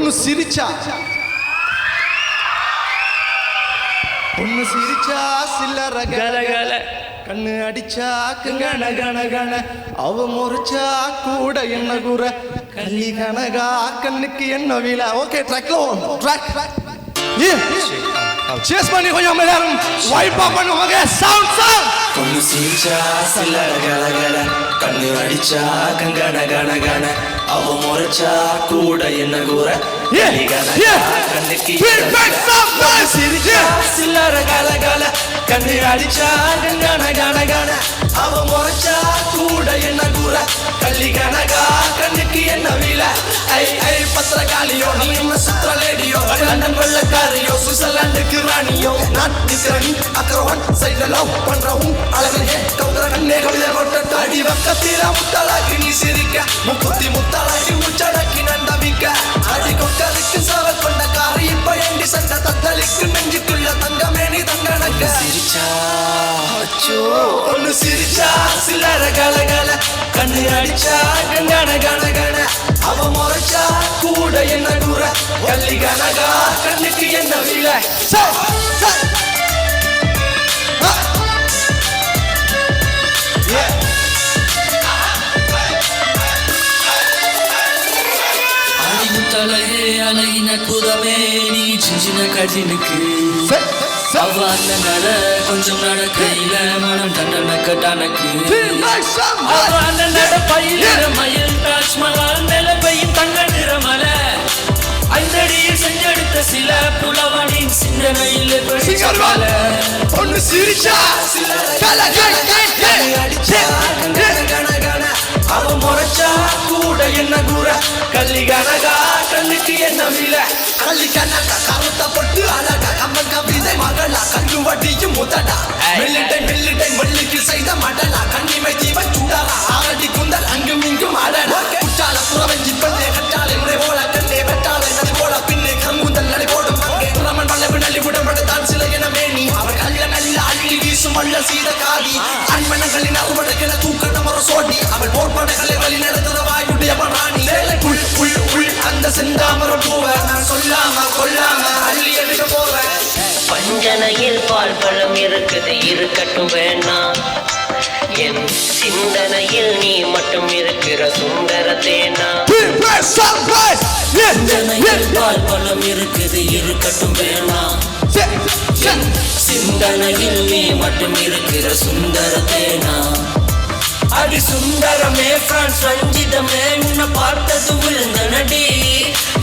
சிரிச்சா. பொண்ணு சிரிச்சா சில்லற கல கல. கண்ணு அடிச்சா கன கன கன. அவ முறிச்சா கூட என்ன கூற. கள்ளி கனகா கண்ணுக்கு என்ன விழா ஓகே ட்ராக்ல ட்ராக் சேஸ் பண்ணி கொஞ்சம் எல்லாரும் வைப்பா பண்ணுவாங்க சவுண்ட் சவுண்ட் பொண்ணு சீச்சா சில்லற கல கல. கண்ணு அடிச்சா கங்கன கன கன. அவ முறைச்சா கூட என்ன கூற. கண்ணுக்கு. சிரிச்சா சில்லற கல கல கண்ணு அடிச்சா கங்கன கன கன அவ முறைச்சா கூட என்ன கூற கள்ளி கனகா கண்ணுக்கு என்ன வில ஐ ஐ பத்திரகாளியோ நீ என்ன சுவிட்சர்லாந்துக்கு ராணியோ. நான் நீ அக்கரவன் சைட்ல லவ் பண்றவும் அழகே கவுதர கண்ணே கவிதை கொட்ட அடி பக்கத்தில முத்தலாக்கி நீ சிரிக்க. முக்குத்தி முத்தலாக்கி உச்சடக்கி நான் தங்கனக்க சிரிச்சா. அச்சோ ஒன்னு சிரிச்சா. சில்லற கல கல. கண்ணு அடிச்சா கங்கன கன கன. அவ முறைச்சா கூட என்ன கூற. கள்ளி கனகா கண்ணுக்கு என்ன வில? அழகு அழகின் அற்புதமே நீ சின்ன கட்டினுக்கு. அவ அந்த கொஞ்சம் நடக்கையில மனம் தண்டனை டனக்கு அவ நட பயில மயில் தாஜ்மஹால் நிலப்பையும் தங்க நிறமல ஐந்தடியில் செஞ்செடுத்த சில புலவனின் சிந்தனையில் வெளிச்சமல. சிரிச்சா சில அடிச்சா அவன் முறைச்சா கூட என்ன கூற கள்ளி கனகா கண்ணுக்கு என்ன வில கள்ளி கனகா கருத்த கல்லு வட்டியும் முதடா மெல்லிட்டை மெல்லிட்டை மல்லிக்கு செய்த மடலா கண்ணிமை தீப சுடலா ஆரடி குந்தல் அங்கும் இங்கும் அடடா குற்றால புறவஞ்சி பள்ளி கட்டாலை முறை போல கண்ணே வெட்டாலை நதி போல பின்னே கங்குந்தல் நடை போடும் அங்கே ரமன் பல்லவி நலி உடம்படுத்தான் சில என மேனி. அவர் கல்ல நல்ல அள்ளி வீசும் வல்ல சீத காதி. அன்பனங்களின் அறுவடைகளை தூக்க நமர சோடி அவள் போர்படைகளை வழி நடத்துற வாயுடைய ராணி வேலை புல் புல் புல் அந்த செந்தாமர பூவ நான் சொல்லாம போவேன் சிந்தனையில் பால் பழம் இருக்குது இருக்கட்டும் வேணாம் என் சிந்தனையில் நீ மட்டும் இருக்கிற சுந்தர தேனா. சிந்தனையில் பால் பழம் இருக்குது இருக்கட்டும் வேணாம் சிந்தனையில் நீ மட்டும் இருக்கிற சுந்தர தேனா. அடி சுந்தரமே பிரான்ஸ் ரஞ்சிதமே உன்னை பார்த்தது விழுந்த நடி.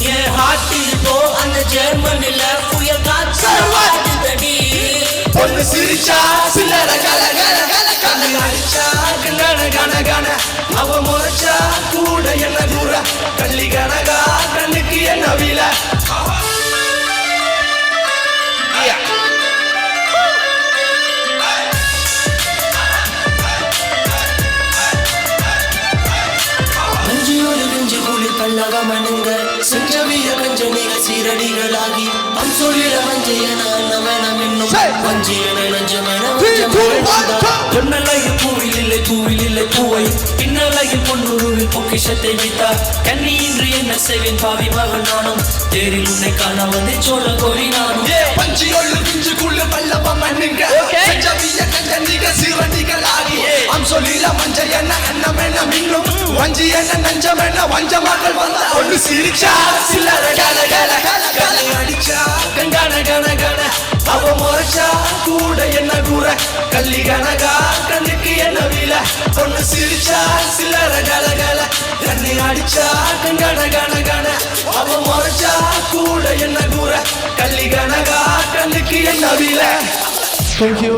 என் ஹார்ட்டில் போ அந்த ஜெர்மனில புயல் காற்று பொண்ணு சிரிச்சா சில்லற கல கல கல கல அடிச்சா கன கன கன. அவ முறைச்சா கூட என்ன தூர கல் நீங்க சீரடிகளாகி அம்சொல்லிட மஞ்சையன அன்னவனம் என்னும். வஞ்சியன நஞ்சமென. பொன்னலையில் பூவில் இல்லை பூவில் இல்லை பூவை. பின்னலையில் பொன்னுருவில் பொக்கிஷத்தை வைத்தார் கண்ணி இன்று என்ன செய்வேன் பாவி மகன் நானும். தேரில் உன்னை காண வந்து சோழ கோரி நானும். பஞ்சியொள்ளு பிஞ்சுக்குள்ளு பல்லப்ப மண்ணுங்க. செஞ்சவிய கஞ்ச நீங்க சிறடிகளாகி அம்சொல்லில மஞ்ச என்ன அன்னம் என்ன மின்னும். வஞ்சி என்ன நஞ்சம் என்ன வஞ்ச மக்கள் வந்த. ஒண்ணு சிரிச்சா சில்லற அவ முறைச்சா கூட என்ன கூற? கள்ளி கனகா கண்ணுக்கு என்ன வில? ஒண்ணு சிரிச்சா சில்லற கல கல கண்ணி அடிச்சா கங்கான கன கன அவ முறைச்சா கூட என்ன கூற? கள்ளி கனகா கண்ணுக்கு என்ன வில? Thank you.